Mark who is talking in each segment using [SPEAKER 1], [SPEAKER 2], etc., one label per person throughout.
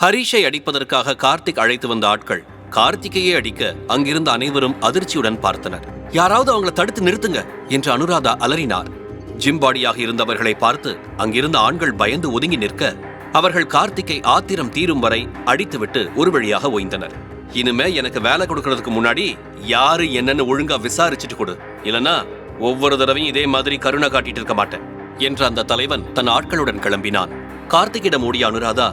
[SPEAKER 1] ஹரிஷை அடிப்பதற்காக கார்த்திக் அழைத்து வந்த ஆட்கள் கார்த்திகையே அடிக்க அங்கிருந்த அனைவரும் அதிர்ச்சியுடன் பார்த்தனர். யாராவது அவங்கள தடுத்து நிறுத்துங்க என்று அனுராதா அலறினார். ஜிம் பாடியாக இருந்தவர்களை பார்த்து அங்கிருந்த ஆண்கள் பயந்து ஒதுங்கி நிற்க அவர்கள் கார்த்திக்கை ஆத்திரம் தீரும் வரை அடித்துவிட்டு ஒரு வழியாக ஓய்ந்தனர். இனிமே எனக்கு வேலை கொடுக்கறதுக்கு முன்னாடி யாரு என்னன்னு ஒழுங்கா விசாரிச்சுட்டு கொடு. இல்லனா ஒவ்வொரு தடவையும் இதே மாதிரி கருணை காட்டிட்டு இருக்க மாட்டேன். என்ற அந்த தலைவன் தன் ஆட்களுடன் கிளம்பினான். கார்த்திகிடம் ஓடிய அனுராதா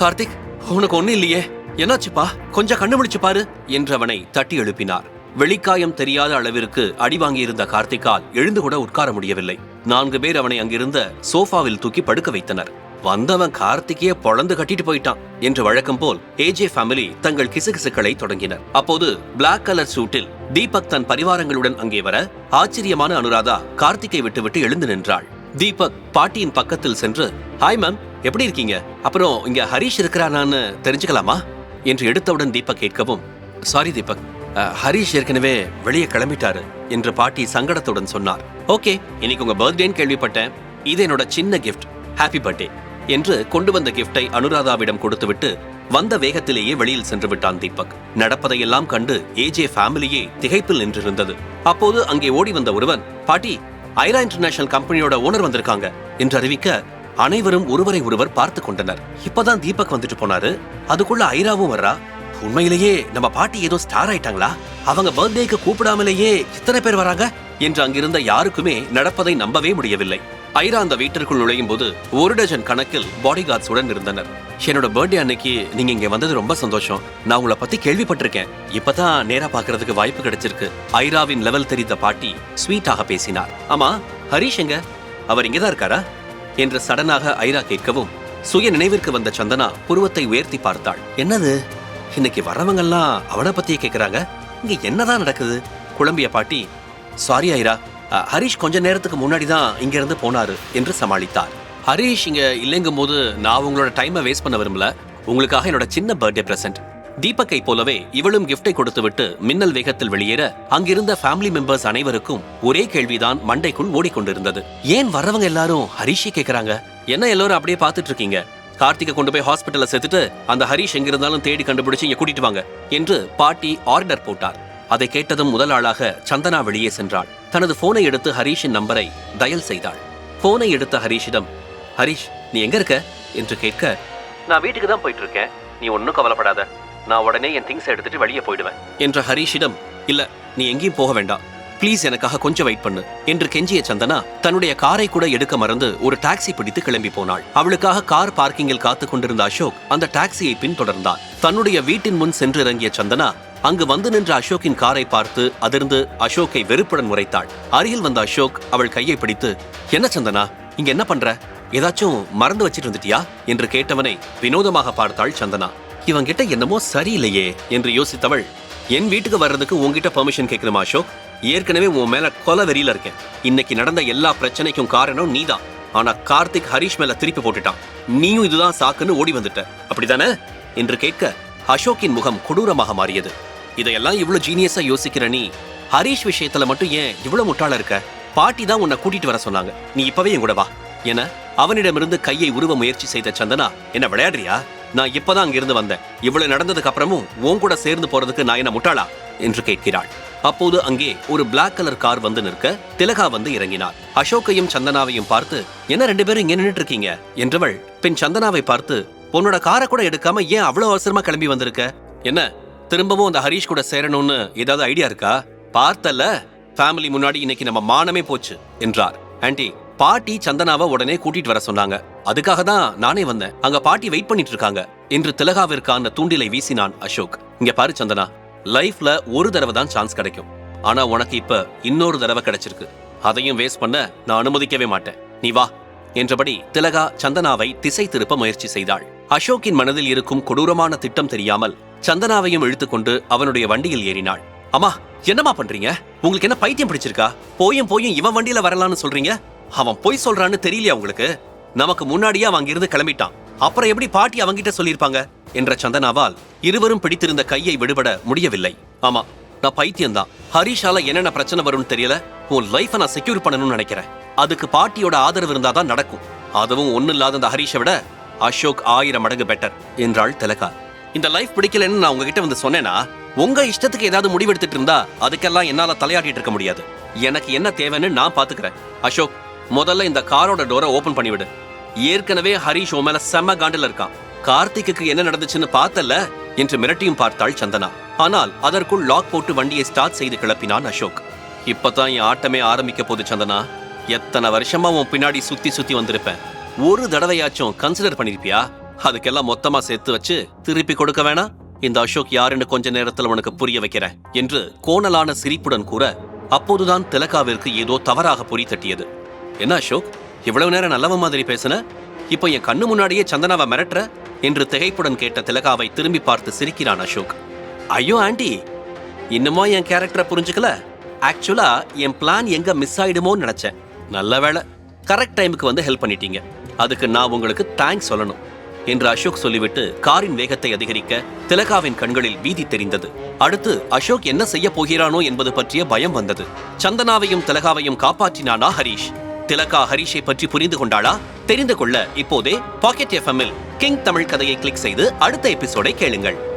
[SPEAKER 1] கார்த்திக் உனக்கு ஒண்ணு இல்லையே. என்னாச்சுப்பா? கொஞ்சம் கண்டுபிடிச்சு பாரு. என்று அவனை தட்டி எழுப்பினார். வெளிக்காயம் தெரியாத அளவிற்கு அடி வாங்கியிருந்த கார்த்திகால் எழுந்து கூட உட்கார முடியவில்லை. நான்கு பேர் அவனை அங்கிருந்த சோஃபாவில் தூக்கி படுக்க வைத்தனர். வந்தவன் கார்த்திகையே பொழந்து கட்டிட்டு போயிட்டான் என்று வழக்கம் போல் ஏஜே ஃபேமிலி தங்கள் கிசுகிசுக்களை தொடங்கினர். அப்போது பிளாக் கலர் சூட்டில் தீபக் தன் பரிவாரங்களுடன் அங்கே வர ஆச்சரியமான அனுராதா கார்த்திகை விட்டுவிட்டு எழுந்து நின்றாள். தீபக் பாட்டியின் பக்கத்தில் சென்று ஹாய் மேம் எப்படி இருக்கீங்க? அப்புறம் இங்க ஹரிஷ் இருக்கிறானான்னு தெரிஞ்சுக்கலாமா? என்று எடுத்தவுடன் தீபக் கேட்கவும் சாரி தீபக். ஹரீஷ் ஹரிஷ் ஏற்கனவே வெளியே கிளம்பிட்டாரு என்று பாட்டி சங்கடத்துடன் சொன்னார். ஓகே இன்னைக்கு உங்க பர்த்டேன்னு கேள்விப்பட்டேன். இது என்னோட சின்ன கிஃப்ட் ஹாப்பி பர்த்டே என்று கொண்டு வந்த கிஃப்டை அனுராதாவிடம் கொடுத்துவிட்டு வந்த வேகத்திலேயே வெளியில் சென்று விட்டான் தீபக். நடப்பதையெல்லாம் கண்டு ஏஜே ஃபேமிலியே திகைப்பில் நின்றிருந்தது. அப்போது அங்கே ஓடி வந்த ஒருவன் பாட்டி ஐரா இன்டர்நேஷனல் கம்பெனியோட ஓனர் வந்திருக்காங்க. என்று அறிவிக்க அனைவரும் ஒருவரை ஒருவர் பார்த்து கொண்டனர். இப்பதான் தீபக் வந்துட்டு போனாரு. அதுக்குள்ள ஐராவும் வர்றா. உண்மையிலேயே நம்ம பாட்டி ஏதோ ஸ்டார் ஆயிட்டாங்களா? அவங்க பர்த்டேக்கு கூப்பிடாமலேயே இத்தனை பேர் வராங்க? என்று அங்கிருந்த யாருக்குமே நடப்பதை நம்பவே முடியவில்லை. ஐரா அந்த வீட்டிற்குள் நுழையும் போது ஒரு டஜன் கணக்கில் பாடி உடன் இருந்தனர். என்னோட பர்த்டே அன்னைக்கு நீங்க இங்க வந்தது ரொம்ப சந்தோஷம். நான் உங்களை பத்தி கேள்விப்பட்டிருக்கேன். இப்பதான் நேரா பாக்குறதுக்கு வாய்ப்பு கிடைச்சிருக்கு. ஐராவின் லெவல் தெரிந்த பாட்டி ஸ்வீட்டாக பேசினார். ஆமா ஹரிஷ் எங்க? அவர் இங்கதான் இருக்காரா? என்று சடனாக ஐரா கேட்கவும் சுய நினைவிற்கு வந்த சந்தனா புருவத்தை உயர்த்தி பார்த்தாள். என்னது? இன்னைக்கு வரவங்கெல்லாம் அவனை பத்தியே கேக்குறாங்க? இங்க என்னதான் நடக்குது? குழம்பிய பாட்டி சாரி ஐரா ஹரீஷ் ஹரிஷ் கொஞ்ச நேரத்துக்கு முன்னாடி தான் இங்கிருந்து போனாரு என்று சமாளித்தார். ஹரிஷ் இங்க இல்லைங்கும் போது நான் உங்களோட டைமை வேஸ்ட் பண்ண விரும்பல. உங்களுக்காக என்னோட சின்ன பர்த்டே பிரசன்ட் தீபக்கை போலவே இவளும் கிஃப்டை கொடுத்துவிட்டு மின்னல் வேகத்தில் வெளியேற அங்கிருந்த ஃபேமிலி மெம்பர்ஸ் அனைவருக்கும் ஒரே கேள்விதான் மண்டைக்குள் ஓடிக்கொண்டிருந்தது. ஏன் வர்றவங்க எல்லாரும் ஹரிஷை கேக்குறாங்க? என்ன எல்லாரும் அப்படியே பார்த்துட்டு இருக்கீங்க கார்த்திகை கொண்டு போய் ஹாஸ்பிட்டல்ல சேர்த்துட்டு அந்த ஹரிஷ் எங்க இருந்தாலும் தேடி கண்டுபிடிச்சு இங்க கூட்டிட்டு வாங்க என்று பாட்டி ஆர்டர் போட்டார். அதை கேட்டதும் முதல் ஆளாக சந்தனா வெளியே சென்றாள். தனது போனை எடுத்து ஹரிஷின் நம்பரை டயல் செய்தாள். போனை எடுத்த ஹரிஷிடம் ஹரிஷ் நீ எங்க இருக்க? என்று கேட்க நான் வீட்டுக்கு தான் போயிட்டு இருக்கேன் நீ ஒன்றும் கவலைப்படாத. நான் உடனே என் திங்ஸ் எடுத்துட்டு வெளியே போயிடுவேன். என்ற ஹரிஷிடம் இல்ல நீ எங்கேயும் போக வேண்டாம். ப்ளீஸ் எனக்காக கொஞ்சம் வெயிட் பண்ணு. என்று கெஞ்சிய சந்தனா தன்னுடைய காரை கூட எடுக்க மறந்து ஒரு டாக்ஸி பிடித்து கிளம்பி போனாள். அவளுக்காக கார் பார்க்கிங்கில் காத்து கொண்டிருந்த அசோக் அந்த டாக்ஸியை பின்தொடர்ந்தான். தன்னுடைய வீட்டின் முன் சென்று இறங்கிய சந்தனா அங்கு வந்து நின்ற அசோக்கின் காரை பார்த்து அதிர்ந்து அசோக்கை வெறுப்புடன் முறைத்தாள் அருகில் வந்த அசோக் அவள் கையை பிடித்து என்ன சந்தனா இங்க என்ன பண்ற? ஏதாச்சும் மறந்து வச்சிட்டு வந்துட்டியா என்று கேட்டவனை வினோதமாக பார்த்தாள் சந்தனா. இவங்கிட்ட என்னமோ சரியில்லையே என்று யோசித்தவள் என் வீட்டுக்கு வர்றதுக்கு உன்கிட்ட பெர்மிஷன் கேட்கணுமா அசோக்? ஏற்கனவே உன் மேல கொலை வெறியில இருக்கேன். இன்னைக்கு நடந்த எல்லா பிரச்சனைக்கும் காரணம் நீதான். ஆனா கார்த்திக் ஹரிஷ் மேல திருப்பி போட்டுட்டான். நீயும் இதுதான் சாக்குன்னு ஓடி வந்துட்ட. அப்படிதானே என்று கேட்க அசோக்கின் முகம் கொடூரமாக மாறியது. இதையெல்லாம் இவ்வளவு ஜீனியஸா யோசிக்கிற நீ ஹரிஷ் விஷயத்துல மட்டும் ஏன் இவ்வளவு முட்டாள இருக்க? பாட்டி தான் உன்னை கூட்டிட்டு வர சொன்னாங்க. நீ இப்பவே என் கூட வா. என அவனிடமிருந்து கையை உருவ முயற்சி செய்த சந்தனா என்ன விளையாடுறியா? நான் இப்பதான் அங்கிருந்து வந்தேன். இவ்வளவு நடந்ததுக்கு அப்புறமும் உன் கூட சேர்ந்து போறதுக்கு நான் என்ன முட்டாளா? என்று கேட்கிறாள். அப்போது அங்கே ஒரு பிளாக் கலர் கார் வந்து நிற்க திலகா வந்து இறங்கினார் அசோக்கையும் சந்தனாவையும் பார்த்து என்ன ரெண்டு பேரும் இங்க நின்னுட்டு இருக்கீங்க என்றவள் பின் சந்தனாவை பார்த்து உன்னோட காரை கூட எடுக்காம ஏன் அவ்வளவு அவசரமா கிளம்பி வந்திருக்க? என்ன? திரும்பவும் அந்த ஹரிஷ் கூட சேரணும்னு ஏதாவது ஐடியா இருக்கா? பார்த்தல. ஃபேமிலி முன்னாடி இன்னைக்கு நம்ம மானமே போச்சு என்றார். ஆண்டி பாட்டி சந்தனாவை உடனே கூட்டிட்டு வர சொன்னாங்க. அதுக்காக தான் நானே வந்தேன். அங்க பாட்டி வெயிட் பண்ணிட்டு இருக்காங்க. என்று திலகாவிற்கான தூண்டிலை வீசினான் அசோக். இங்க பாரு சந்தனா லைஃப்ல ஒரு தடவை தான் சான்ஸ் கிடைக்கும். ஆனா உனக்கு இப்ப இன்னொரு தடவை கிடைச்சிருக்கு. அதையும் வேஸ்ட் பண்ண நான் அனுமதிக்கவே மாட்டேன். நீ வா என்றபடி திலகா சந்தனாவை திசை திருப்ப முயற்சி செய்தாள். அசோக்கின் மனதில் இருக்கும் கொடூரமான திட்டம் தெரியாமல் சந்தனாவையும் இழுத்துக்கொண்டு அவனுடைய வண்டியில் ஏறினாள். அம்மா என்னம்மா பண்றீங்க? உங்களுக்கு என்ன பைத்தியம் பிடிச்சிருக்கா? போயும் போயும் இவன் வண்டியில வரலான்னு சொல்றீங்க? அவன் பொய் சொல்றான்னு தெரியலையா உங்களுக்கு? நமக்கு முன்னாடியே அவன் அங்கிருந்து கிளம்பிட்டான். அப்புறம் எப்படி பாட்டி அவங்கிட்ட சொல்லியிருப்பாங்க? என்ற சந்தனாவால் இருவரும் பிடித்திருந்த கையை விடுபட முடியவில்லை. ஆமா நான் பைத்தியம்தான். ஹரிஷால என்னென்ன பிரச்சனை வரும்னு தெரியல? உன் லைஃபை நான் செக்யூர் பண்ணணும்னு நினைக்கிறேன். அதுக்கு பாட்டியோட ஆதரவு இருந்தாதான் நடக்கும். அதுவும் ஒண்ணு இல்லாத அந்த ஹரிஷை விட அசோக் ஆயிரம் மடங்கு பெட்டர் என்றாள் திலகா. இந்த லைஃப் பிடிக்கலன்னு நான் உங்ககிட்ட வந்து சொன்னேனா? உங்க இஷ்டத்துக்கு ஏதாவது முடிவெடுத்துட்டு இருந்தா அதுக்கெல்லாம் என்னால தலையாட்டிட்டு இருக்க முடியாது. எனக்கு என்ன தேவைன்னு நான் பாத்துக்கிறேன். அசோக் முதல்ல இந்த காரோட டோரை ஓபன் பண்ணிவிடு. ஏற்கனவே ஹரிஷ் உன் மேல செம்ம காண்டில் இருக்கான். கார்த்திக்கு என்ன நடந்துச்சுன்னு பார்த்தல்ல? என்று மிரட்டியும் பார்த்தாள் சந்தனா. ஆனால் அதற்குள் லாக் போட்டு வண்டியை ஸ்டார்ட் செய்து கிளப்பினான் அசோக். இப்பதான் என் ஆட்டமே ஆரம்பிக்க போகுது சந்தனா. எத்தனை வருஷமா உன் பின்னாடி சுத்தி சுத்தி வந்திருப்பேன். ஒரு தடவையாச்சும் கன்சிடர் பண்ணிருப்பியா? அதுக்கெல்லாம் மொத்தமா சேர்த்து வச்சு திருப்பி கொடுக்க வேணாம் இந்த அசோக் யாருன்னு கொஞ்ச நேரத்துல உனக்கு புரிய வைக்கிறேன் என்று கோணலான சிரிப்புடன் கூற அப்போதுதான் திலகாவிற்கு ஏதோ தவறாக பொறி தட்டியது. என்ன அசோக் இவ்வளவு நேரம் நல்லவ மாதிரி பேசுன? இப்போ என் கண்ணு முன்னாடியே சந்தனாவை மிரட்டுற? என்று திகைப்புடன் கேட்ட திலகாவை திரும்பி பார்த்து சிரிக்கிறான் அசோக். ஐயோ ஆண்டி இன்னுமா என் கேரக்டரை புரிஞ்சுக்கல? ஆக்சுவலா என் பிளான் எங்க மிஸ் ஆயிடுமோன்னு நினைச்சேன். நல்ல வேலை கரெக்ட் டைமுக்கு வந்து ஹெல்ப் பண்ணிட்டீங்க. அதுக்கு நான் உங்களுக்கு தேங்க்ஸ் சொல்லணும் என்று அசோக் சொல்லிவிட்டு காரின் வேகத்தை அதிகரிக்க திலகாவின் கண்களில் பீதி தெரிந்தது. அடுத்து அசோக் என்ன செய்ய போகிறானோ என்பது பற்றிய பயம் வந்தது. சந்தனாவையும் திலகாவையும் காப்பாற்றினானா ஹரிஷ்? திலகா ஹரிஷை பற்றி புரிந்து கொண்டாளா? தெரிந்து கொள்ள இப்போதே பாக்கெட் எஃப்எம்மில் கிங் தமிழ் கதையை கிளிக் செய்து அடுத்த எபிசோடை கேளுங்கள்.